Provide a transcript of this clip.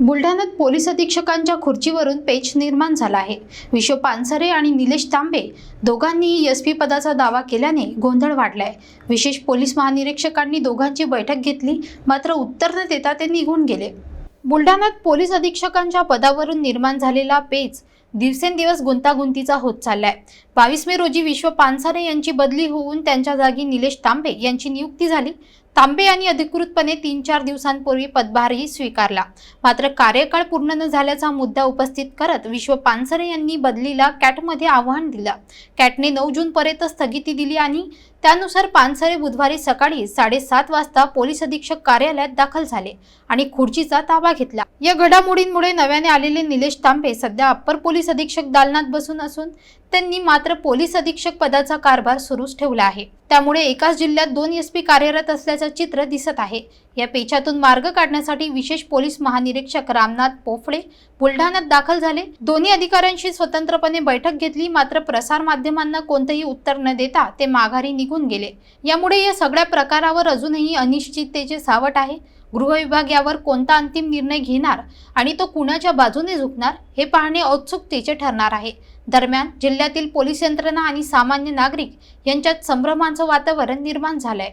बुलढाण्यात पोलीस अधीक्षकांच्या खुर्चीवरून पेच निर्माण झाला आहे. विश्व पानसरे आणि निलेश तांबे दोघांनीही एस पी पदाचा दावा केल्याने गोंधळ वाढलाय. विशेष पोलीस महानिरीक्षकांनी दोघांची बैठक घेतली मात्र उत्तर न देता ते निघून गेले. बुलढाण्यात पोलीस अधीक्षकांच्या पदावरून निर्माण झालेला पेच दिवसेंदिवस गुंतागुंतीचा होत चाललाय. बावीस मे रोजी विश्व पानसारे यांची बदली होऊन त्यांच्या जागी निलेश तांबे यांची नियुक्ती झाली. तांबे यांनी अधिकृतपणे तीन चार दिवसांपूर्वी पदभारही स्वीकारला. मात्र कार्यकाळ पूर्ण न झाल्याचा मुद्दा उपस्थित करत विश्व पानसरे यांनी बदलीला कॅटमध्ये आव्हान दिलं. कॅटने नऊ जूनपर्यंत स्थगिती दिली आणि त्यानुसार पानसरे बुधवारी सकाळी साडेसात वाजता पोलीस अधीक्षक कार्यालयात दाखल झाले आणि खुर्चीचा ताबा घेतला. या घडामोडींमुळे नव्याने आलेले निलेश तांबे सध्या अप्पर पोलीस अधीक्षक दालनात बसून असून त्यांनी मात्र पोलीस अधीक्षक पदाचा कारभार सुरूच ठेवला आहे. त्यामुळे एकाच जिल्ह्यात दोन एस पी कार्यरत असल्याचं चित्र दिसत आहे. या पेचातून मार्ग काढण्यासाठी विशेष पोलीस महानिरीक्षक रामनाथ पोफळे बुलढाण्यात दाखल झाले. दोन्ही अधिकाऱ्यांशी स्वतंत्रपणे बैठक घेतली. मात्र प्रसार माध्यमांना कोणतंही उत्तर न देता ते माघारी निघून गेले. यामुळे या सगळ्या प्रकारावर अजूनही अनिश्चिततेचे सावट आहे. गृह विभाग यावर कोणता अंतिम निर्णय घेणार आणि तो कुणाच्या बाजूने झुकणार हे पाहणे औत्सुकतेचे ठरणार आहे. दरम्यान जिल्ह्यातील पोलीस यंत्रणा आणि सामान्य नागरिक यांच्यात संभ्रमाचं वातावरण निर्माण झालंय.